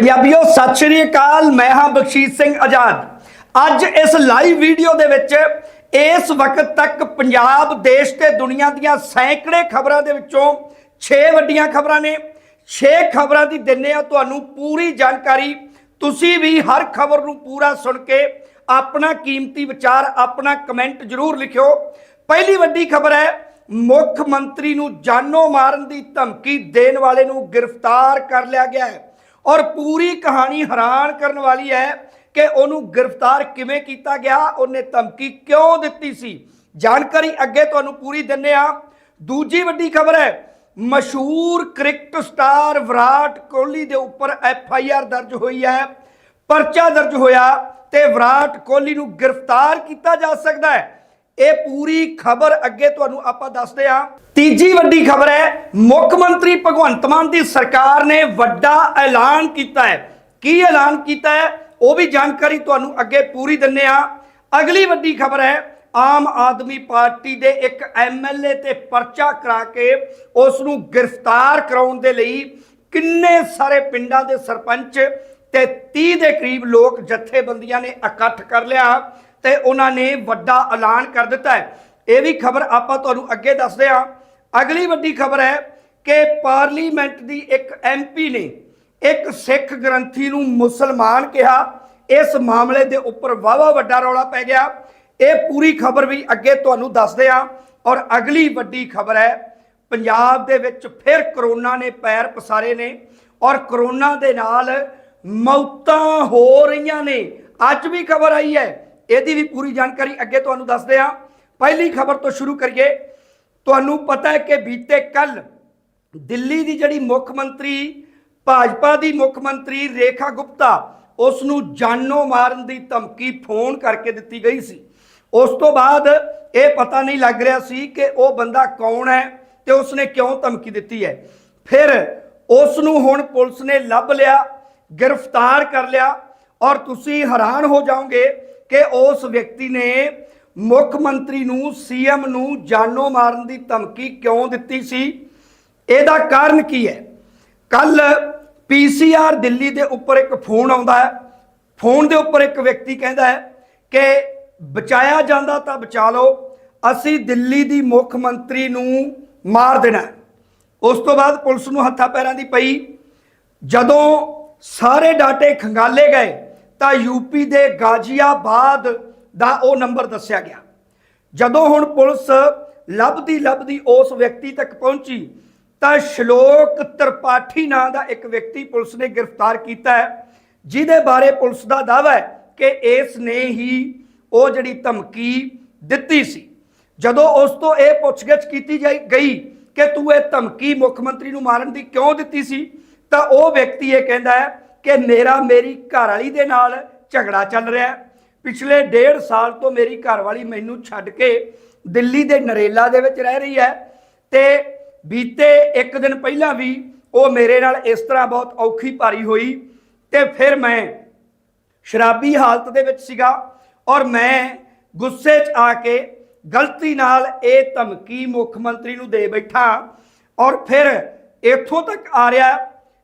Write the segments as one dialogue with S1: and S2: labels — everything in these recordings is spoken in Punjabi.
S1: ਪੰਜਾਬੀਓ, ਸਤਿ ਸ਼੍ਰੀ ਅਕਾਲ। ਮੈਂ ਹਾਂ ਬਖਸ਼ੀਸ਼ ਸਿੰਘ ਆਜ਼ਾਦ। ਅੱਜ ਇਸ ਲਾਈਵ ਵੀਡੀਓ ਦੇ ਵਿੱਚ ਇਸ ਵਕਤ ਤੱਕ ਪੰਜਾਬ ਦੇਸ਼ ਤੇ ਦੁਨੀਆ ਦੀਆਂ ਸੈਂਕੜੇ ਖਬਰਾਂ ਦੇ ਵਿੱਚੋਂ 6 ਵੱਡੀਆਂ ਖਬਰਾਂ ਨੇ। 6 ਖਬਰਾਂ ਦੀ ਦਿੰਨੇ ਆ ਤੁਹਾਨੂੰ ਪੂਰੀ ਜਾਣਕਾਰੀ। ਤੁਸੀਂ ਵੀ ਹਰ ਖਬਰ ਨੂੰ ਪੂਰਾ ਸੁਣ ਕੇ ਆਪਣਾ ਕੀਮਤੀ ਵਿਚਾਰ, ਆਪਣਾ ਕਮੈਂਟ ਜ਼ਰੂਰ ਲਿਖਿਓ। ਪਹਿਲੀ ਵੱਡੀ ਖਬਰ ਹੈ, ਮੁੱਖ ਮੰਤਰੀ ਨੂੰ ਜਾਨੋਂ ਮਾਰਨ ਦੀ ਧਮਕੀ ਦੇਣ ਵਾਲੇ ਨੂੰ ਗ੍ਰਿਫਤਾਰ ਕਰ ਲਿਆ ਗਿਆ ਹੈ। ਔਰ ਪੂਰੀ ਕਹਾਣੀ ਹੈਰਾਨ ਕਰਨ ਵਾਲੀ ਹੈ ਕਿ ਉਹਨੂੰ ਗ੍ਰਿਫਤਾਰ ਕਿਵੇਂ ਕੀਤਾ ਗਿਆ, ਉਹਨੇ ਧਮਕੀ ਕਿਉਂ ਦਿੱਤੀ ਸੀ? ਜਾਣਕਾਰੀ ਅੱਗੇ ਤੁਹਾਨੂੰ ਪੂਰੀ ਦਿੰਨੇ ਆ ਦੂਜੀ ਵੱਡੀ ਖਬਰ ਹੈ, ਮਸ਼ਹੂਰ ਕ੍ਰਿਕਟ ਸਟਾਰ ਵਿਰਾਟ ਕੋਹਲੀ ਦੇ ਉੱਪਰ ਐਫ ਆਈ ਆਰ ਦਰਜ ਹੋਈ ਹੈ, ਪਰਚਾ ਦਰਜ ਹੋਇਆ ਤੇ ਵਿਰਾਟ ਕੋਹਲੀ ਨੂੰ ਗ੍ਰਿਫਤਾਰ ਕੀਤਾ ਜਾ ਸਕਦਾ ਹੈ। ਇਹ ਪੂਰੀ ਖਬਰ ਅੱਗੇ ਤੁਹਾਨੂੰ ਆਪਾਂ ਦੱਸਦੇ ਹਾਂ। ਤੀਜੀ ਵੱਡੀ ਖਬਰ ਹੈ, ਮੁੱਖ ਮੰਤਰੀ ਭਗਵੰਤ ਮਾਨ ਦੀ ਸਰਕਾਰ ਨੇ ਵੱਡਾ ਐਲਾਨ ਕੀਤਾ ਹੈ। ਕੀ ਐਲਾਨ ਕੀਤਾ ਹੈ, ਉਹ ਵੀ ਜਾਣਕਾਰੀ ਤੁਹਾਨੂੰ ਅੱਗੇ ਪੂਰੀ ਦਿੰਨੇ ਆ ਅਗਲੀ ਵੱਡੀ ਖਬਰ ਹੈ, ਆਮ ਆਦਮੀ ਪਾਰਟੀ ਦੇ ਇੱਕ ਐਮਐਲਏ ਤੇ ਪਰਚਾ ਕਰਾ ਕੇ ਉਸ ਨੂੰ ਗ੍ਰਿਫਤਾਰ ਕਰਾਉਣ ਦੇ ਲਈ ਕਿੰਨੇ ਸਾਰੇ ਪਿੰਡਾਂ ਦੇ ਸਰਪੰਚ ਤੇ 30 ਦੇ ਕਰੀਬ ਲੋਕ ਜਥੇਬੰਦੀਆਂ ਨੇ ਇਕੱਠ ਕਰ ਲਿਆ। ਤੇ ਉਹਨਾਂ ਨੇ ਵੱਡਾ ਐਲਾਨ ਕਰ ਦਿੱਤਾ ਹੈ। ਇਹ ਵੀ ਖਬਰ ਆਪਾਂ ਤੁਹਾਨੂੰ ਅੱਗੇ ਦੱਸਦੇ ਹਾਂ। ਅਗਲੀ ਵੱਡੀ ਖਬਰ ਹੈ ਕਿ ਪਾਰਲੀਮੈਂਟ ਦੀ ਇੱਕ ਐਮਪੀ ਨੇ ਇੱਕ ਸਿੱਖ ਗ੍ਰੰਥੀ ਨੂੰ ਮੁਸਲਮਾਨ ਕਿਹਾ। ਇਸ ਮਾਮਲੇ ਦੇ ਉੱਪਰ ਵਾਵਾ ਵੱਡਾ ਰੌਲਾ ਪੈ ਗਿਆ। ਇਹ ਪੂਰੀ ਖਬਰ ਵੀ ਅੱਗੇ ਤੁਹਾਨੂੰ ਦੱਸਦੇ ਹਾਂ। ਔਰ ਅਗਲੀ ਵੱਡੀ ਖਬਰ ਹੈ, ਪੰਜਾਬ ਦੇ ਵਿੱਚ ਫਿਰ ਕਰੋਨਾ ਨੇ ਪੈਰ ਪਸਾਰੇ ਨੇ ਔਰ ਕਰੋਨਾ ਦੇ ਨਾਲ ਮੌਤਾਂ ਹੋ ਰਹੀਆਂ ਨੇ। ਅੱਜ ਵੀ ਖਬਰ ਆਈ ਹੈ ਇਹਦੀ ਵੀ ਪੂਰੀ ਜਾਣਕਾਰੀ ਅੱਗੇ ਤੁਹਾਨੂੰ ਦੱਸਦੇ ਹਾਂ। ਪਹਿਲੀ ਖਬਰ ਤੋਂ ਸ਼ੁਰੂ ਕਰੀਏ। ਤੁਹਾਨੂੰ ਪਤਾ ਹੈ ਕਿ ਬੀਤੇ ਕੱਲ ਦਿੱਲੀ ਦੀ ਜਿਹੜੀ ਮੁੱਖ ਮੰਤਰੀ, ਭਾਜਪਾ ਦੀ ਮੁੱਖ ਮੰਤਰੀ ਰੇਖਾ ਗੁਪਤਾ ਉਸ ਨੂੰ ਜਾਨੋਂ ਮਾਰਨ ਦੀ ਧਮਕੀ ਫੋਨ ਕਰਕੇ ਦਿੱਤੀ ਗਈ ਸੀ। ਉਸ ਤੋਂ ਬਾਅਦ ਇਹ ਪਤਾ ਨਹੀਂ ਲੱਗ ਰਿਹਾ ਸੀ ਕਿ ਉਹ ਬੰਦਾ ਕੌਣ ਹੈ ਤੇ ਉਸਨੇ ਕਿਉਂ ਧਮਕੀ ਦਿੱਤੀ ਹੈ। ਫਿਰ ਉਸ ਨੂੰ ਹੁਣ ਪੁਲਿਸ ਨੇ ਲੱਭ ਲਿਆ, ਗ੍ਰਿਫਤਾਰ ਕਰ ਲਿਆ ਔਰ ਤੁਸੀਂ ਹੈਰਾਨ ਹੋ ਜਾਓਗੇ ਕਿ ਉਸ ਵਿਅਕਤੀ ਨੇ ਮੁੱਖ ਮੰਤਰੀ ਨੂੰ, ਸੀਐਮ ਨੂੰ ਜਾਨੋਂ ਮਾਰਨ ਦੀ ਧਮਕੀ ਕਿਉਂ ਦਿੱਤੀ ਸੀ? ਇਹਦਾ ਕਾਰਨ ਕੀ ਹੈ? ਕੱਲ ਪੀਸੀਆਰ ਦਿੱਲੀ ਦੇ ਉੱਪਰ ਇੱਕ ਫੋਨ ਆਉਂਦਾ ਹੈ। ਫੋਨ ਦੇ ਉੱਪਰ ਇੱਕ ਵਿਅਕਤੀ ਕਹਿੰਦਾ ਹੈ ਕਿ ਬਚਾਇਆ ਜਾਂਦਾ ਤਾਂ ਬਚਾ ਲਓ, ਅਸੀਂ ਦਿੱਲੀ ਦੀ ਮੁੱਖ ਮੰਤਰੀ ਨੂੰ ਮਾਰ ਦੇਣਾ ਉਸ ਤੋਂ ਬਾਅਦ ਪੁਲਿਸ ਨੂੰ ਹੱਥਾਂ ਪੈਰਾਂ ਦੀ ਪਈ। ਜਦੋਂ ਸਾਰੇ ਡਾਟੇ ਖੰਗਾਲੇ ਗਏ ਤਾਂ ਯੂਪੀ ਦੇ ਗਾਜ਼ੀਆਬਾਦ ਦਾ ਉਹ ਨੰਬਰ ਦੱਸਿਆ ਗਿਆ। ਜਦੋਂ ਹੁਣ ਪੁਲਿਸ ਲੱਭਦੀ ਲੱਭਦੀ ਉਸ ਵਿਅਕਤੀ ਤੱਕ ਪਹੁੰਚੀ, ਤਾਂ ਸ਼ਲੋਕ ਤ੍ਰਿਪਾਠੀ ਨਾਂ ਦਾ ਇੱਕ ਵਿਅਕਤੀ ਪੁਲਿਸ ਨੇ ਗ੍ਰਿਫਤਾਰ ਕੀਤਾ ਹੈ, ਜਿਹਦੇ ਬਾਰੇ ਪੁਲਿਸ ਦਾ ਦਾਅਵਾ ਹੈ ਕਿ ਇਸ ਨੇ ਹੀ ਉਹ ਜਿਹੜੀ ਧਮਕੀ ਦਿੱਤੀ ਸੀ। ਜਦੋਂ ਉਸ ਤੋਂ ਇਹ ਪੁੱਛਗਿੱਛ ਕੀਤੀ ਜਾਈ, ਗਈ ਕਿ ਤੂੰ ਇਹ ਧਮਕੀ ਮੁੱਖ ਮੰਤਰੀ ਨੂੰ ਮਾਰਨ ਦੀ ਕਿਉਂ ਦਿੱਤੀ ਸੀ, ਤਾਂ ਉਹ ਵਿਅਕਤੀ ਇਹ ਕਹਿੰਦਾ ਹੈ ਕਿ ਮੇਰਾ ਮੇਰੀ ਘਰ ਵਾਲੀ ਦੇ ਨਾਲ ਝਗੜਾ ਚੱਲ ਰਿਹਾ ਪਿਛਲੇ ਡੇਢ ਸਾਲ ਤੋਂ ਮੇਰੀ ਘਰਵਾਲੀ ਮੈਨੂੰ ਛੱਡ ਕੇ ਦਿੱਲੀ ਦੇ ਨਰੇਲਾ ਦੇ ਵਿੱਚ ਰਹਿ ਰਹੀ ਹੈ ਤੇ ਬੀਤੇ ਇੱਕ ਦਿਨ ਪਹਿਲਾਂ ਵੀ ਉਹ ਮੇਰੇ ਨਾਲ ਇਸ ਤਰ੍ਹਾਂ ਬਹੁਤ ਔਖੀ ਭਾਰੀ ਹੋਈ ਤੇ ਫਿਰ ਮੈਂ ਸ਼ਰਾਬੀ ਹਾਲਤ ਦੇ ਵਿੱਚ ਸੀਗਾ ਔਰ ਮੈਂ ਗੁੱਸੇ 'ਚ ਆ ਕੇ ਗਲਤੀ ਨਾਲ ਇਹ ਧਮਕੀ ਮੁੱਖ ਮੰਤਰੀ ਨੂੰ ਦੇ ਬੈਠਾ ਔਰ ਫਿਰ ਇੱਥੋਂ ਤੱਕ ਆ ਰਿਹਾ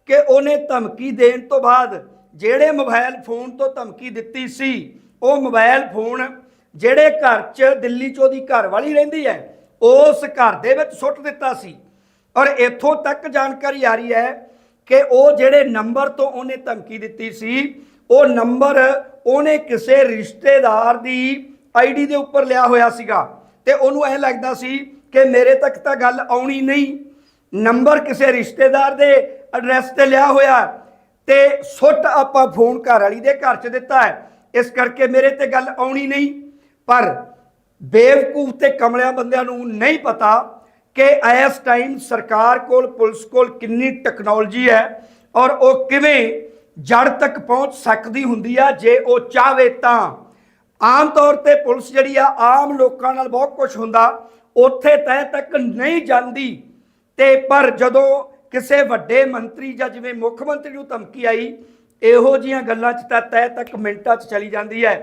S1: ਕਿ ਉਹਨੇ ਧਮਕੀ ਦੇਣ ਤੋਂ ਬਾਅਦ ਜਿਹੜੇ ਮੋਬਾਈਲ ਫੋਨ ਤੋਂ ਧਮਕੀ ਦਿੱਤੀ ਸੀ, ਉਹ ਮੋਬਾਈਲ ਫੋਨ ਜਿਹੜੇ ਘਰ 'ਚ ਦਿੱਲੀ 'ਚ ਉਹਦੀ ਘਰ ਵਾਲੀ ਰਹਿੰਦੀ ਹੈ, ਉਸ ਘਰ ਦੇ ਵਿੱਚ ਸੁੱਟ ਦਿੱਤਾ ਸੀ। ਔਰ ਇੱਥੋਂ ਤੱਕ ਜਾਣਕਾਰੀ ਆ ਰਹੀ ਹੈ ਕਿ ਉਹ ਜਿਹੜੇ ਨੰਬਰ ਤੋਂ ਉਹਨੇ ਧਮਕੀ ਦਿੱਤੀ ਸੀ, ਉਹ ਨੰਬਰ ਉਹਨੇ ਕਿਸੇ ਰਿਸ਼ਤੇਦਾਰ ਦੀ ਆਈਡੀ ਦੇ ਉੱਪਰ ਲਿਆ ਹੋਇਆ ਸੀਗਾ। ਤੇ ਉਹਨੂੰ ਐ ਲੱਗਦਾ ਸੀ ਕਿ ਮੇਰੇ ਤੱਕ ਤਾਂ ਗੱਲ ਆਉਣੀ ਨਹੀਂ। ਨੰਬਰ ਕਿਸੇ ਰਿਸ਼ਤੇਦਾਰ ਦੇ ਐਡਰੈਸ ਤੇ ਲਿਆ ਹੋਇਆ ਤੇ ਸੁੱਟ ਆਪਾਂ ਫੋਨ ਘਰ ਵਾਲੀ ਦੇ ਘਰ 'ਚ ਦਿੱਤਾ ਹੈ। ਇਸ ਕਰਕੇ ਮੇਰੇ ਤੇ ਗੱਲ ਆਉਣੀ ਨਹੀਂ। ਪਰ ਬੇਵਕੂਫ ਤੇ ਕਮਲਿਆਂ ਬੰਦਿਆਂ ਨੂੰ ਨਹੀਂ ਪਤਾ ਕਿ ਇਸ ਟਾਈਮ ਸਰਕਾਰ ਕੋਲ, ਪੁਲਿਸ ਕੋਲ ਕਿੰਨੀ ਟੈਕਨੋਲੋਜੀ ਹੈ ਔਰ ਉਹ ਕਿਵੇਂ ਜੜ ਤੱਕ ਪਹੁੰਚ ਸਕਦੀ ਹੁੰਦੀ ਆ, ਜੇ ਉਹ ਚਾਹਵੇ ਤਾਂ। ਆਮ ਤੌਰ ਤੇ ਪੁਲਿਸ ਜਿਹੜੀ ਆ, ਆਮ ਲੋਕਾਂ ਨਾਲ ਬਹੁਤ ਕੁਝ ਹੁੰਦਾ। ਉੱਥੇ ਤਹਿ ਤੱਕ ਨਹੀਂ ਜਾਂਦੀ। ਤੇ ਪਰ ਜਦੋਂ ਕਿਸੇ ਵੱਡੇ ਮੰਤਰੀ ਜਾਂ ਜਿਵੇਂ ਮੁੱਖ ਮੰਤਰੀ ਨੂੰ ਧਮਕੀ ਆਈ, ਇਹੋ ਜੀਆਂ ਗੱਲਾਂ 'ਚ ਤਾਂ ਤਹਿ ਤੱਕ ਮਿੰਟਾਂ 'ਚ ਚਲੀ ਜਾਂਦੀ ਹੈ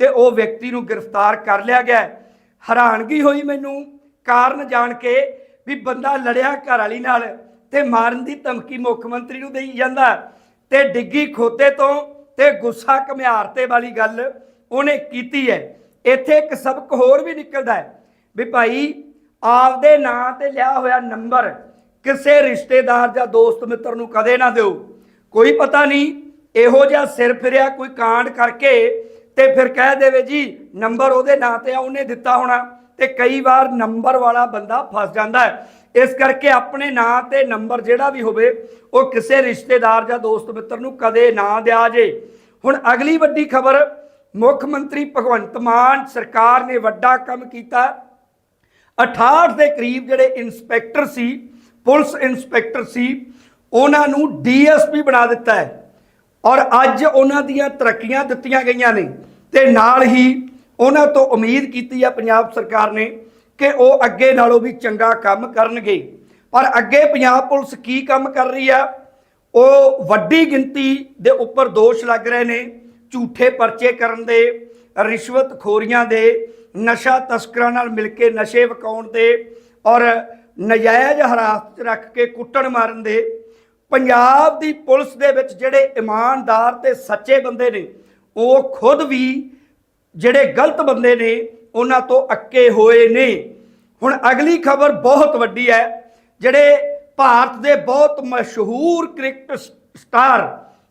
S1: ਤੇ ਉਹ ਵਿਅਕਤੀ ਨੂੰ ਗ੍ਰਿਫਤਾਰ ਕਰ ਲਿਆ ਗਿਆ ਹੈਰਾਨਗੀ ਹੋਈ ਮੈਨੂੰ, ਕਾਰਨ ਜਾਣ ਕੇ ਵੀ ਬੰਦਾ ਲੜਿਆ ਘਰ ਵਾਲੀ ਨਾਲ ਤੇ ਮਾਰਨ ਦੀ ਧਮਕੀ ਮੁੱਖ ਮੰਤਰੀ ਨੂੰ ਦੇਈ ਜਾਂਦਾ ਤੇ ਡਿੱਗੀ ਖੋਤੇ ਤੋਂ ਤੇ ਗੁੱਸਾ ਕਮਿਆਰਤੇ ਵਾਲੀ ਗੱਲ ਉਹਨੇ ਕੀਤੀ ਹੈ। ਇੱਥੇ ਇੱਕ ਸਬਕ ਹੋਰ ਵੀ ਨਿਕਲਦਾ ਹੈ ਵੀ ਭਾਈ, ਆਪਦੇ ਨਾਂ ਤੇ ਲਿਆ ਹੋਇਆ ਨੰਬਰ ਕਿਸੇ ਰਿਸ਼ਤੇਦਾਰ ਜਾਂ ਦੋਸਤ ਮਿੱਤਰ ਨੂੰ ਕਦੇ ਨਾ ਦਿਓ। ਕੋਈ ਪਤਾ ਨਹੀਂ, ਇਹੋ ਜਿਹਾ ਸਿਰ ਫਿਰਿਆ ਕੋਈ ਕਾਂਡ ਕਰਕੇ ਤੇ ਫਿਰ ਕਹਿ ਦੇਵੇ, ਜੀ, ਨੰਬਰ ਉਹਦੇ ਨਾਂ ਤੇ ਆ, ਉਹਨੇ ਦਿੱਤਾ ਹੋਣਾ। ਤੇ ਕਈ ਵਾਰ ਨੰਬਰ ਵਾਲਾ ਬੰਦਾ ਫਸ ਜਾਂਦਾ ਹੈ। ਇਸ ਕਰਕੇ ਆਪਣੇ ਨਾਂ ਤੇ ਨੰਬਰ ਜਿਹੜਾ ਵੀ ਹੋਵੇ, ਉਹ ਕਿਸੇ ਰਿਸ਼ਤੇਦਾਰ ਜਾਂ ਦੋਸਤ ਮਿੱਤਰ ਨੂੰ ਕਦੇ ਨਾ ਦਿਆ ਜੇ। ਹੁਣ ਅਗਲੀ ਵੱਡੀ ਖਬਰ, ਮੁੱਖ ਮੰਤਰੀ ਭਗਵੰਤ ਮਾਨ ਸਰਕਾਰ ਨੇ ਵੱਡਾ ਕੰਮ ਕੀਤਾ। 68 ਦੇ ਕਰੀਬ ਜਿਹੜੇ ਇੰਸਪੈਕਟਰ ਸੀ ਪੁਲਿਸ ਇੰਸਪੈਕਟਰ ਸੀ, ਉਹਨਾਂ ਨੂੰ ਡੀਐਸਪੀ ਬਣਾ ਦਿੱਤਾ ਹੈ। ਔਰ ਅੱਜ ਉਹਨਾਂ ਦੀਆਂ ਤਰੱਕੀਆਂ ਦਿੱਤੀਆਂ ਗਈਆਂ ਨੇ ਤੇ ਨਾਲ ਹੀ ਉਹਨਾਂ ਤੋਂ ਉਮੀਦ ਕੀਤੀ ਆ ਪੰਜਾਬ ਸਰਕਾਰ ਨੇ ਕਿ ਉਹ ਅੱਗੇ ਨਾਲੋਂ ਵੀ ਚੰਗਾ ਕੰਮ ਕਰਨਗੇ। ਪਰ ਅੱਗੇ ਪੰਜਾਬ ਪੁਲਿਸ ਕੀ ਕੰਮ ਕਰ ਰਹੀ ਆ? ਉਹ ਵੱਡੀ ਗਿਣਤੀ ਦੇ ਉੱਪਰ ਦੋਸ਼ ਲੱਗ ਰਹੇ ਨੇ, ਝੂਠੇ ਪਰਚੇ ਕਰਨ ਦੇ ਰਿਸ਼ਵਤ ਖੋਰੀਆਂ ਦੇ, ਨਸ਼ਾ ਤਸਕਰਾਂ ਨਾਲ ਮਿਲ ਕੇ ਨਸ਼ੇ ਵਕਾਉਣ ਦੇ ਔਰ ਨਜਾਇਜ਼ ਹਰਾਸਤ ਰੱਖ ਕੇ ਕੁੱਟਣ ਮਾਰਨ ਦੇ, ਪੰਜਾਬ ਦੀ ਪੁਲਿਸ ਦੇ ਵਿੱਚ ਜਿਹੜੇ ਇਮਾਨਦਾਰ ਤੇ ਸੱਚੇ ਬੰਦੇ ਨੇ, ਉਹ ਖੁਦ ਵੀ ਜਿਹੜੇ ਗਲਤ ਬੰਦੇ ਨੇ, ਉਹਨਾਂ ਤੋਂ ਅੱਕੇ ਹੋਏ ਨੇ। ਹੁਣ ਅਗਲੀ ਖਬਰ ਬਹੁਤ ਵੱਡੀ ਹੈ, ਜਿਹੜੇ ਭਾਰਤ ਦੇ ਬਹੁਤ ਮਸ਼ਹੂਰ ਕ੍ਰਿਕਟ ਸਟਾਰ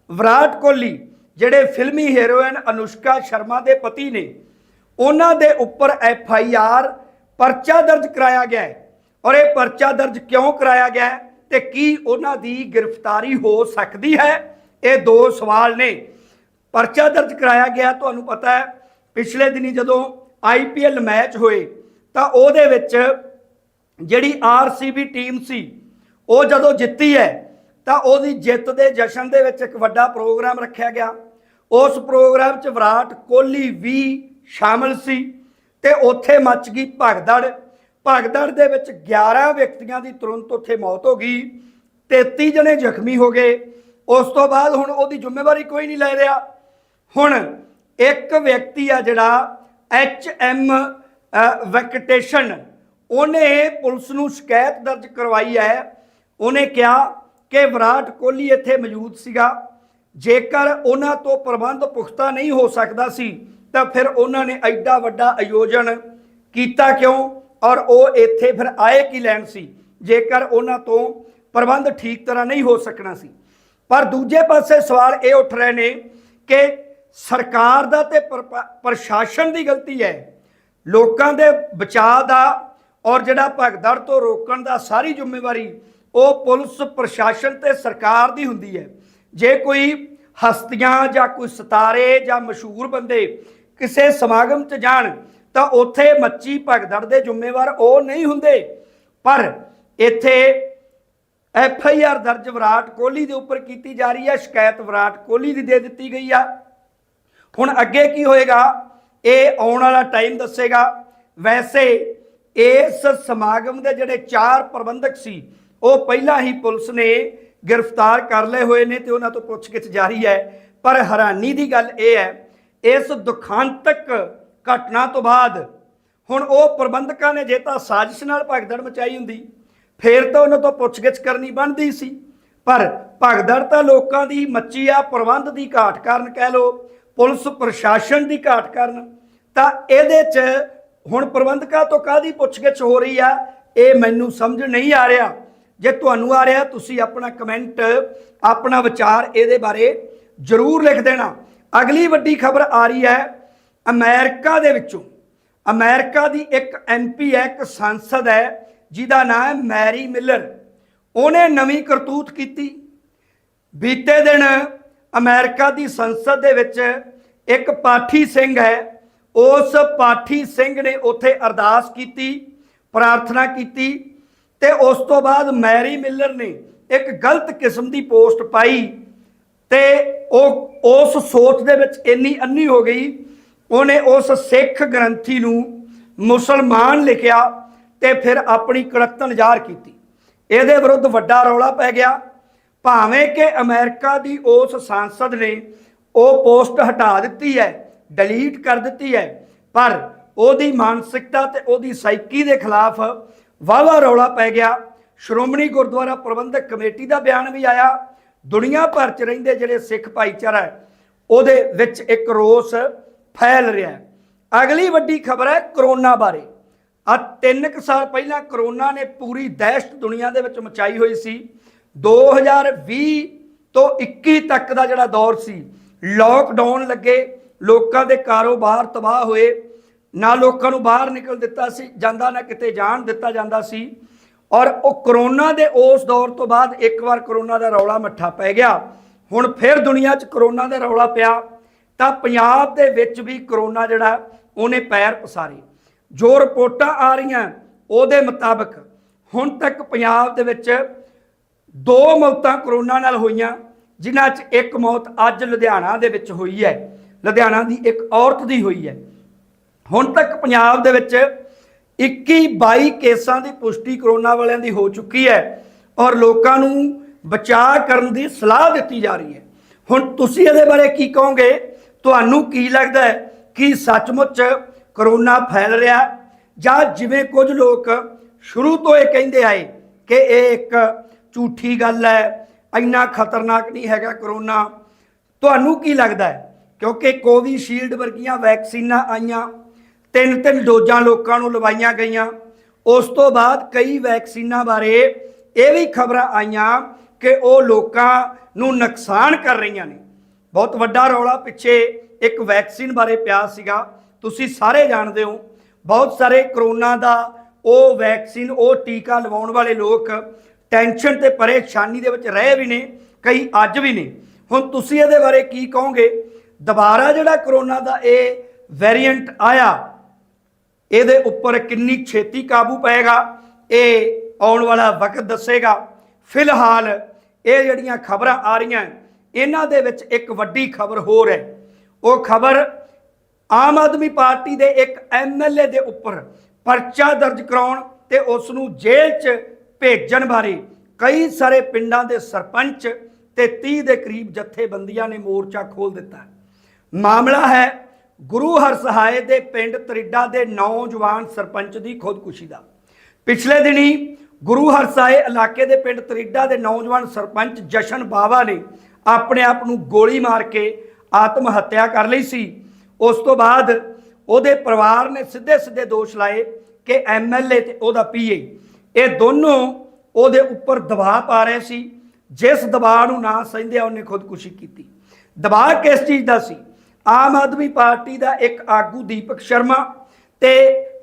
S1: ਵਿਰਾਟ ਕੋਹਲੀ, ਜਿਹੜੇ ਫਿਲਮੀ ਹੀਰੋਇਨ ਅਨੁਸ਼ਕਾ ਸ਼ਰਮਾ ਦੇ ਪਤੀ ਨੇ, ਉਹਨਾਂ ਦੇ ਉੱਪਰ ਐਫ ਆਈ ਆਰ ਪਰਚਾ ਦਰਜ ਕਰਾਇਆ ਗਿਆ ਹੈ। ਔਰ ਇਹ ਪਰਚਾ ਦਰਜ ਕਿਉਂ ਕਰਾਇਆ ਗਿਆ ਹੈ ਤੇ ਕੀ ਉਹਨਾਂ ਦੀ ਗ੍ਰਿਫਤਾਰੀ ਹੋ ਸਕਦੀ ਹੈ? ਇਹ ਦੋ ਸਵਾਲ ਨੇ। ਪਰਚਾ ਦਰਜ ਕਰਾਇਆ ਗਿਆ, ਤੁਹਾਨੂੰ ਪਤਾ ਹੈ, ਪਿਛਲੇ ਦਿਨੀ ਜਦੋਂ ਆਈਪੀਐਲ ਮੈਚ ਹੋਏ, ਤਾਂ ਉਹਦੇ ਵਿੱਚ ਜਿਹੜੀ ਆਰਸੀਬੀ ਟੀਮ ਸੀ, ਉਹ ਜਦੋਂ ਜਿੱਤੀ ਹੈ, ਤਾਂ ਉਹਦੀ ਜਿੱਤ ਦੇ ਜਸ਼ਨ ਦੇ ਵਿੱਚ ਇੱਕ ਵੱਡਾ ਪ੍ਰੋਗਰਾਮ ਰੱਖਿਆ ਗਿਆ। ਉਸ ਪ੍ਰੋਗਰਾਮ 'ਚ ਵਿਰਾਟ ਕੋਹਲੀ ਵੀ ਸ਼ਾਮਲ ਸੀ ਤੇ ਉੱਥੇ ਮੱਚ ਗਈ ਭਗਦੜ। ਭਗਦੜ ਦੇ ਵਿੱਚ 11 ਵਿਅਕਤੀਆਂ ਦੀ ਤੁਰੰਤ ਉੱਥੇ ਮੌਤ ਹੋ ਗਈ 33 ਜਣੇ ਜ਼ਖਮੀ ਹੋ ਗਏ। ਉਸ ਤੋਂ ਬਾਅਦ ਹੁਣ ਉਹਦੀ ਜ਼ਿੰਮੇਵਾਰੀ ਕੋਈ ਨਹੀਂ ਲੈ ਰਿਹਾ। ਹੁਣ ਇੱਕ ਵਿਅਕਤੀ ਆ ਜਿਹੜਾ ਐਚ ਐਮ ਵੈਕਟੇਸ਼ਨ ਉਹਨੇ ਪੁਲਿਸ ਨੂੰ ਸ਼ਿਕਾਇਤ ਦਰਜ ਕਰਵਾਈ ਹੈ। ਉਹਨੇ ਕਿਹਾ ਕਿ ਵਿਰਾਟ ਕੋਹਲੀ ਇੱਥੇ ਮੌਜੂਦ ਸੀਗਾ। ਜੇਕਰ ਉਹਨਾਂ ਤੋਂ ਪ੍ਰਬੰਧ ਪੁਖਤਾ ਨਹੀਂ ਹੋ ਸਕਦਾ ਸੀ, ਤਾਂ ਫਿਰ ਉਹਨਾਂ ਨੇ ਐਡਾ ਵੱਡਾ ਆਯੋਜਨ ਕੀਤਾ ਕਿਉਂ? ਔਰ ਉਹ ਇੱਥੇ ਫਿਰ ਆਏ ਕੀ ਲੈਣ ਸੀ? ਜੇਕਰ ਉਹਨਾਂ ਤੋਂ ਪ੍ਰਬੰਧ ਠੀਕ ਤਰ੍ਹਾਂ ਨਹੀਂ ਹੋ ਸਕਣਾ ਸੀ। ਪਰ ਦੂਜੇ ਪਾਸੇ ਸਵਾਲ ਇਹ ਉੱਠ ਰਹੇ ਨੇ ਕਿ ਸਰਕਾਰ ਦਾ ਤੇ ਪਰ- ਪ੍ਰਸ਼ਾਸਨ ਦੀ ਗਲਤੀ ਹੈ। ਲੋਕਾਂ ਦੇ ਬਚਾਅ ਦਾ ਔਰ ਜਿਹੜਾ ਭਗਦੜ ਤੋਂ ਰੋਕਣ ਦਾ ਸਾਰੀ ਜ਼ਿੰਮੇਵਾਰੀ ਉਹ ਪੁਲਿਸ, ਪ੍ਰਸ਼ਾਸਨ ਤੇ ਸਰਕਾਰ ਦੀ ਹੁੰਦੀ ਹੈ। ਜੇ ਕੋਈ ਹਸਤੀਆਂ ਜਾਂ ਕੋਈ ਸਿਤਾਰੇ ਜਾਂ ਮਸ਼ਹੂਰ ਬੰਦੇ ਕਿਸੇ ਸਮਾਗਮ 'ਚ ਜਾਣ ਤਾਂ ਉੱਥੇ ਮੱਚੀ ਭਗਦੜ ਦੇ ਜ਼ਿੰਮੇਵਾਰ ਉਹ ਨਹੀਂ ਹੁੰਦੇ। ਪਰ ਇੱਥੇ ਐਫ ਆਈ ਆਰ ਦਰਜ ਵਿਰਾਟ ਕੋਹਲੀ ਦੇ ਉੱਪਰ ਕੀਤੀ ਜਾ ਰਹੀ ਹੈ, ਸ਼ਿਕਾਇਤ ਵਿਰਾਟ ਕੋਹਲੀ ਦੀ ਦੇ ਦਿੱਤੀ ਗਈ ਆ। ਹੁਣ ਅੱਗੇ ਕੀ ਹੋਏਗਾ? ਇਹ ਆਉਣ ਵਾਲਾ ਟਾਈਮ ਦੱਸੇਗਾ। ਵੈਸੇ ਇਸ ਸਮਾਗਮ ਦੇ ਜਿਹੜੇ ਚਾਰ ਪ੍ਰਬੰਧਕ ਸੀ, ਉਹ ਪਹਿਲਾਂ ਹੀ ਪੁਲਿਸ ਨੇ ਗ੍ਰਿਫਤਾਰ ਕਰ ਲਏ ਹੋਏ ਨੇ ਤੇ ਉਹਨਾਂ ਤੋਂ ਪੁੱਛਗਿੱਛ ਜਾਰੀ ਹੈ। ਪਰ ਹੈਰਾਨੀ ਦੀ ਗੱਲ ਇਹ ਹੈ, ਇਸ ਦੁਖਾਂਤਕ ਘਟਨਾ ਤੋਂ ਬਾਅਦ ਹੁਣ ਉਹ ਪ੍ਰਬੰਧਕਾਂ ਨੇ ਜੇ ਤਾਂ ਸਾਜ਼ਿਸ਼ ਨਾਲ ਭਗਦੜ ਮਚਾਈ ਹੁੰਦੀ, ਫੇਰ ਤਾਂ ਉਹਨਾਂ ਤੋਂ ਪੁੱਛਗਿੱਛ ਕਰਨੀ ਬਣਦੀ ਸੀ। ਪਰ ਭਗਦੜ ਤਾਂ ਲੋਕਾਂ ਦੀ ਮੱਚੀ ਆ, ਪ੍ਰਬੰਧ ਦੀ ਘਾਟ ਕਾਰਨ ਕਹਿ ਲੋ ਪੁਲਿਸ ਪ੍ਰਸ਼ਾਸਨ ਦੀ ਘਾਟ ਕਾਰਨ, ਤਾਂ ਇਹਦੇ 'ਚ ਹੁਣ ਪ੍ਰਬੰਧਕਾਂ ਤੋਂ ਕਾਦੀ ਪੁੱਛਗਿੱਛ ਹੋ ਰਹੀ ਆ, ਇਹ ਮੈਨੂੰ ਸਮਝ ਨਹੀਂ ਆ ਰਿਹਾ। ਜੇ ਤੁਹਾਨੂੰ ਆ ਰਿਹਾ, ਤੁਸੀਂ ਆਪਣਾ ਕਮੈਂਟ, ਆਪਣਾ ਵਿਚਾਰ ਇਹਦੇ ਬਾਰੇ ਜ਼ਰੂਰ ਲਿਖ ਦੇਣਾ। ਅਗਲੀ ਵੱਡੀ ਖਬਰ ਆ ਰਹੀ ਹੈ ਅਮਰੀਕਾ ਦੇ ਵਿੱਚੋਂ। ਅਮਰੀਕਾ ਦੀ ਇੱਕ ਐਮਪੀ ਹੈ, ਇੱਕ ਸੰਸਦ ਹੈ, ਜਿਹਦਾ ਨਾਮ ਹੈ ਮੈਰੀ ਮਿਲਰ। ਉਹਨੇ ਨਵੀਂ ਕਰਤੂਤ ਕੀਤੀ। ਬੀਤੇ ਦਿਨ ਅਮਰੀਕਾ ਦੀ ਸੰਸਦ ਦੇ ਵਿੱਚ ਇੱਕ ਪਾਠੀ ਸਿੰਘ ਹੈ। ਉਸ ਪਾਠੀ ਸਿੰਘ ਨੇ ਉੱਥੇ ਅਰਦਾਸ ਕੀਤੀ, ਪ੍ਰਾਰਥਨਾ ਕੀਤੀ ਤੇ ਉਸ ਤੋਂ ਬਾਅਦ ਮੈਰੀ ਮਿਲਰ ਨੇ ਇੱਕ ਗਲਤ ਕਿਸਮ ਦੀ ਪੋਸਟ ਪਾਈ ਤੇ ਉਹ ਉਸ ਸੋਚ ਦੇ ਵਿੱਚ ਇੰਨੀ ਅੰਨੀ ਹੋ ਗਈ ਉਹਨੇ ਉਸ ਸਿੱਖ ਗ੍ਰੰਥੀ ਨੂੰ ਮੁਸਲਮਾਨ ਲਿਖਿਆ ਤੇ ਫਿਰ ਆਪਣੀ ਕੜਤਨ ਜ਼ਾਹਰ ਕੀਤੀ। ਇਹਦੇ ਵਿਰੁੱਧ ਵੱਡਾ ਰੌਲਾ ਪੈ ਗਿਆ। ਭਾਵੇਂ ਕਿ ਅਮਰੀਕਾ ਦੀ ਉਸ ਸੰਸਦ ਨੇ ਉਹ ਪੋਸਟ ਹਟਾ ਦਿੱਤੀ ਹੈ, ਡਿਲੀਟ ਕਰ ਦਿੱਤੀ ਹੈ, ਪਰ ਉਹਦੀ ਮਾਨਸਿਕਤਾ ਤੇ ਉਹਦੀ ਸਾਈਕੀ ਦੇ ਖਿਲਾਫ ਵਾਵਾ ਰੌਲਾ ਪੈ ਗਿਆ। ਸ਼੍ਰੋਮਣੀ ਗੁਰਦੁਆਰਾ ਪ੍ਰਬੰਧਕ ਕਮੇਟੀ ਦਾ ਬਿਆਨ ਵੀ ਆਇਆ। ਦੁਨੀਆ ਭਰ 'ਚ ਰਹਿੰਦੇ ਜਿਹੜੇ ਸਿੱਖ ਭਾਈਚਾਰਾ ਉਹਦੇ ਵਿੱਚ ਇੱਕ ਰੋਸ ਫੈਲ ਰਿਹਾ ਹੈ। ਅਗਲੀ ਵੱਡੀ ਖਬਰ ਹੈ ਕਰੋਨਾ ਬਾਰੇ। ਆ ਤਿੰਨ ਕੁ ਸਾਲ ਪਹਿਲਾਂ ਕਰੋਨਾ ਨੇ ਪੂਰੀ ਦਹਿਸ਼ਤ ਦੁਨੀਆ ਦੇ ਵਿੱਚ ਮਚਾਈ ਹੋਈ ਸੀ। 2020 ਤੋਂ 21 ਤੱਕ ਦਾ ਜਿਹੜਾ ਦੌਰ ਸੀ ਲੋਕਡਾਊਨ ਲੱਗੇ, ਲੋਕਾਂ ਦੇ ਕਾਰੋਬਾਰ ਤਬਾਹ ਹੋਏ। ਨਾ ਲੋਕਾਂ ਨੂੰ ਬਾਹਰ ਨਿਕਲ ਦਿੱਤਾ ਸੀ, ਜਾਂਦਾ ਨਾ ਕਿਤੇ ਜਾਣ ਦਿੱਤਾ ਜਾਂਦਾ ਸੀ। ਔਰ ਉਹ ਕਰੋਨਾ ਦੇ ਉਸ ਦੌਰ ਤੋਂ ਬਾਅਦ ਇੱਕ ਵਾਰ ਕਰੋਨਾ ਦਾ ਰੌਲਾ ਮੱਠਾ ਪੈ ਗਿਆ। ਹੁਣ ਫਿਰ ਦੁਨੀਆ 'ਚ ਕਰੋਨਾ ਦਾ ਰੌਲਾ ਪਿਆ। ਤਾਂ ਪੰਜਾਬ ਦੇ ਵਿੱਚ ਵੀ ਕਰੋਨਾ ਜਿਹੜਾ, ਉਹਨੇ ਪੈਰ ਪਸਾਰੇ। ਜੋ ਰਿਪੋਰਟਾਂ ਆ ਰਹੀਆਂ, ਉਹਦੇ ਮੁਤਾਬਕ ਹੁਣ ਤੱਕ ਪੰਜਾਬ ਦੇ ਵਿੱਚ ਦੋ ਮੌਤਾਂ ਕਰੋਨਾ ਨਾਲ ਹੋਈਆਂ, ਜਿਨ੍ਹਾਂ 'ਚ ਇੱਕ ਮੌਤ ਅੱਜ ਲੁਧਿਆਣਾ ਦੇ ਵਿੱਚ ਹੋਈ ਹੈ। ਲੁਧਿਆਣਾ ਦੀ ਇੱਕ ਔਰਤ ਦੀ ਹੋਈ ਹੈ। ਹੁਣ ਤੱਕ ਪੰਜਾਬ ਦੇ ਵਿੱਚ 21 22 ਕੇਸਾਂ ਦੀ ਪੁਸ਼ਟੀ ਕਰੋਨਾ ਵਾਲਿਆਂ ਦੀ ਹੋ ਚੁੱਕੀ ਹੈ ਔਰ ਲੋਕਾਂ ਨੂੰ ਬਚਾਅ ਕਰਨ ਦੀ ਸਲਾਹ ਦਿੱਤੀ ਜਾ ਰਹੀ ਹੈ। ਹੁਣ ਤੁਸੀਂ ਇਹਦੇ ਬਾਰੇ ਕੀ ਕਹੋਗੇ? ਤੁਹਾਨੂੰ ਕੀ ਲੱਗਦਾ ਹੈ ਕਿ ਸੱਚਮੁੱਚ ਕਰੋਨਾ ਫੈਲ ਰਿਹਾ ਜਾਂ ਜਿਵੇਂ ਕੁਝ ਲੋਕ ਸ਼ੁਰੂ ਤੋਂ ਇਹ ਕਹਿੰਦੇ ਆਏ ਕਿ ਇਹ ਇੱਕ ਝੂਠੀ ਗੱਲ ਹੈ, ਇੰਨਾ ਖਤਰਨਾਕ ਨਹੀਂ ਹੈਗਾ ਕਰੋਨਾ। ਤੁਹਾਨੂੰ ਕੀ ਲੱਗਦਾ ਹੈ? ਕਿਉਂਕਿ ਕੋਵਿਸ਼ੀਲਡ ਵਰਗੀਆਂ ਵੈਕਸੀਨਾਂ ਆਈਆਂ ਤਿੰਨ ਤਿੰਨ ਡੋਜ਼ਾਂ ਲੋਕਾਂ ਨੂੰ ਲਵਾਈਆਂ ਗਈਆਂ। ਉਸ ਤੋਂ ਬਾਅਦ ਕਈ ਵੈਕਸੀਨਾਂ ਬਾਰੇ ਇਹ ਵੀ ਖਬਰਾਂ ਆਈਆਂ ਕਿ ਉਹ ਲੋਕਾਂ ਨੂੰ ਨੁਕਸਾਨ ਕਰ ਰਹੀਆਂ ਨੇ। ਬਹੁਤ ਵੱਡਾ ਰੌਲਾ ਪਿੱਛੇ ਇੱਕ ਵੈਕਸੀਨ ਬਾਰੇ ਪਿਆ ਸੀਗਾ। ਤੁਸੀਂ ਸਾਰੇ ਜਾਣਦੇ ਹੋ, ਬਹੁਤ ਸਾਰੇ ਕਰੋਨਾ ਦਾ ਉਹ ਵੈਕਸੀਨ, ਉਹ ਟੀਕਾ ਲਵਾਉਣ ਵਾਲੇ ਲੋਕ ਟੈਨਸ਼ਨ ਤੇ ਪਰੇਸ਼ਾਨੀ ਦੇ ਵਿੱਚ ਰਹੇ ਵੀ ਨੇ, ਕਈ ਅੱਜ ਵੀ ਨੇ। ਹੁਣ ਤੁਸੀਂ ਇਹਦੇ ਬਾਰੇ ਕੀ ਕਹੋਗੇ? ਦੁਬਾਰਾ ਜਿਹੜਾ ਕਰੋਨਾ ਦਾ ਇਹ ਵੇਰੀਐਂਟ ਆਇਆ, ਇਹਦੇ ਉੱਪਰ ਕਿੰਨੀ ਛੇਤੀ ਕਾਬੂ ਪਏਗਾ, ਇਹ ਆਉਣ ਵਾਲਾ ਵਕਤ ਦੱਸੇਗਾ। ਫਿਲਹਾਲ ਇਹ ਜਿਹੜੀਆਂ ਖਬਰਾਂ ਆ ਰਹੀਆਂ ਇਹਨਾਂ ਦੇ ਵਿੱਚ ਇੱਕ ਵੱਡੀ ਖਬਰ ਹੋਰ ਹੈ। ਉਹ ਖਬਰ ਆਮ ਆਦਮੀ ਪਾਰਟੀ ਦੇ ਇੱਕ ਐਮਐਲਏ ਦੇ ਉੱਪਰ ਪਰਚਾ ਦਰਜ ਕਰਾਉਣ ਤੇ ਉਸ ਨੂੰ ਜੇਲ੍ਹ 'ਚ ਭੇਜਣ ਬਾਰੇ ਕਈ ਸਾਰੇ ਪਿੰਡਾਂ ਦੇ ਸਰਪੰਚ ਤੇ 30 ਦੇ ਕਰੀਬ ਜਥੇਬੰਦੀਆਂ ਨੇ ਮੋਰਚਾ ਖੋਲ ਦਿੱਤਾ। ਮਾਮਲਾ ਹੈ ਗੁਰੂ ਹਰਸਹਾਏ ਦੇ ਪਿੰਡ ਤਰਿੱਡਾ ਦੇ ਨੌਜਵਾਨ ਸਰਪੰਚ ਦੀ ਖੁਦਕੁਸ਼ੀ ਦਾ। ਪਿਛਲੇ ਦਿਨੀ ਗੁਰੂ ਹਰਸਹਾਏ ਇਲਾਕੇ ਦੇ ਪਿੰਡ ਤਰਿੱਡਾ ਦੇ ਨੌਜਵਾਨ ਸਰਪੰਚ ਜਸ਼ਨ ਬਾਵਾ ਨੇ ਆਪਣੇ ਆਪ ਨੂੰ ਗੋਲੀ ਮਾਰ ਕੇ ਆਤਮ ਹੱਤਿਆ ਕਰ ਲਈ ਸੀ। ਉਸ ਤੋਂ ਬਾਅਦ ਉਹਦੇ ਪਰਿਵਾਰ ਨੇ ਸਿੱਧੇ ਸਿੱਧੇ ਦੋਸ਼ ਲਾਏ ਕਿ ਐਮਐਲਏ ਤੇ ਉਹਦਾ ਪੀਏ ਇਹ ਦੋਨੋਂ ਉਹਦੇ ਉੱਪਰ ਦਬਾਅ ਪਾ ਰਹੇ ਸੀ। ਜਿਸ ਦਬਾਅ ਨੂੰ ਨਾ ਸਹਿੰਦਿਆਂ ਉਹਨੇ ਖੁਦਕੁਸ਼ੀ ਕੀਤੀ। ਦਬਾਅ ਕਿਸ ਚੀਜ਼ ਦਾ ਸੀ? ਆਮ ਆਦਮੀ ਪਾਰਟੀ ਦਾ ਇੱਕ ਆਗੂ ਦੀਪਕ ਸ਼ਰਮਾ ਤੇ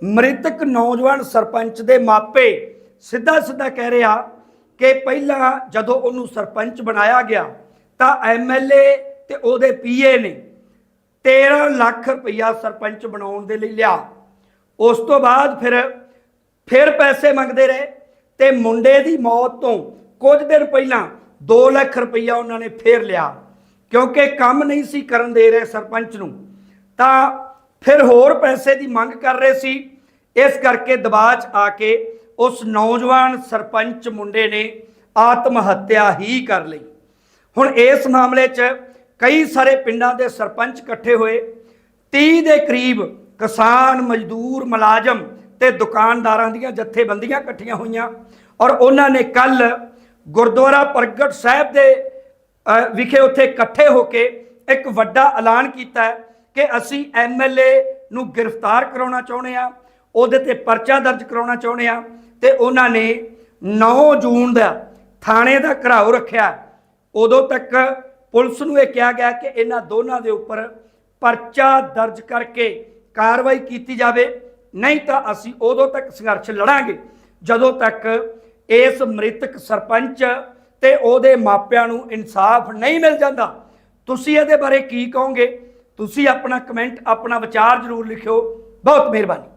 S1: ਮ੍ਰਿਤਕ ਨੌਜਵਾਨ ਸਰਪੰਚ ਦੇ ਮਾਪੇ ਸਿੱਧਾ ਸਿੱਧਾ ਕਹਿ ਰਿਹਾ ਕਿ ਪਹਿਲਾਂ ਜਦੋਂ ਉਹਨੂੰ ਸਰਪੰਚ ਬਣਾਇਆ ਗਿਆ ਤਾਂ ਐਮਐਲਏ ਤੇ ਉਹਦੇ ਪੀਏ ਨੇ 13 ਲੱਖ ਰੁਪਈਆ ਸਰਪੰਚ ਬਣਾਉਣ ਦੇ ਲਈ ਲਿਆ। ਉਸ ਤੋਂ ਬਾਅਦ ਫਿਰ ਫਿਰ ਪੈਸੇ ਮੰਗਦੇ ਰਹੇ ਤੇ ਮੁੰਡੇ ਦੀ ਮੌਤ ਤੋਂ ਕੁਝ ਦਿਨ ਪਹਿਲਾਂ 2 ਲੱਖ ਰੁਪਈਆ ਉਹਨਾਂ ਨੇ ਫੇਰ ਲਿਆ। ਕਿਉਂਕਿ ਕੰਮ ਨਹੀਂ ਸੀ ਕਰਨ ਦੇ ਰਹੇ ਸਰਪੰਚ ਨੂੰ। ਤਾਂ ਫਿਰ ਹੋਰ ਪੈਸੇ ਦੀ ਮੰਗ ਕਰ ਰਹੇ ਸੀ। ਇਸ ਕਰਕੇ ਦਬਾਅ 'ਚ ਆ ਕੇ ਉਸ ਨੌਜਵਾਨ ਸਰਪੰਚ ਮੁੰਡੇ ਨੇ ਆਤਮ ਹੱਤਿਆ ਹੀ ਕਰ ਲਈ। ਹੁਣ ਇਸ ਮਾਮਲੇ 'ਚ ਕਈ ਸਾਰੇ ਪਿੰਡਾਂ ਦੇ ਸਰਪੰਚ ਇਕੱਠੇ ਹੋਏ 30 ਦੇ ਕਰੀਬ ਕਿਸਾਨ ਮਜ਼ਦੂਰ ਮੁਲਾਜ਼ਮ ਤੇ ਦੁਕਾਨਦਾਰਾਂ ਦੀਆਂ ਜਥੇਬੰਦੀਆਂ ਇਕੱਠੀਆਂ ਹੋਈਆਂ ਔਰ ਉਹਨਾਂ ਨੇ ਕੱਲ ਗੁਰਦੁਆਰਾ ਪ੍ਰਗਟ ਸਾਹਿਬ ਦੇ ਵਿਖੇ ਉੱਥੇ ਇਕੱਠੇ ਹੋ ਕੇ ਇੱਕ ਵੱਡਾ ਐਲਾਨ ਕੀਤਾ ਕਿ ਅਸੀਂ ਐਮਐਲਏ ਨੂੰ ਗ੍ਰਿਫਤਾਰ ਕਰਾਉਣਾ ਚਾਹੁੰਦੇ ਆ ਉਹਦੇ ਤੇ ਪਰਚਾ ਦਰਜ ਕਰਾਉਣਾ ਚਾਹੁੰਦੇ ਆ ਤੇ ਉਹਨਾਂ ਨੇ 9 ਜੂਨ ਦਾ ਥਾਣੇ ਦਾ ਘਰਾਓ ਰੱਖਿਆ ਉਦੋਂ ਤੱਕ ਪੁਲਿਸ ਨੂੰ ਇਹ ਕਿਹਾ ਗਿਆ ਕਿ ਇਹਨਾਂ ਦੋਨਾਂ ਦੇ ਉੱਪਰ ਪਰਚਾ ਦਰਜ ਕਰਕੇ ਕਾਰਵਾਈ ਕੀਤੀ ਜਾਵੇ। ਨਹੀਂ ਤਾਂ ਅਸੀਂ ਉਦੋਂ ਤੱਕ ਸੰਘਰਸ਼ ਲੜਾਂਗੇ, ਜਦੋਂ ਤੱਕ ਇਸ ਮ੍ਰਿਤਕ ਸਰਪੰਚ ਤੇ ਉਹਦੇ ਮਾਪਿਆਂ ਨੂੰ ਇਨਸਾਫ ਨਹੀਂ ਮਿਲ ਜਾਂਦਾ। ਤੁਸੀਂ ਇਹਦੇ ਬਾਰੇ ਕੀ ਕਹੋਗੇ? ਤੁਸੀਂ ਆਪਣਾ ਕਮੈਂਟ, ਆਪਣਾ ਵਿਚਾਰ ਜ਼ਰੂਰ ਲਿਖਿਓ। ਬਹੁਤ ਮਿਹਰਬਾਨੀ।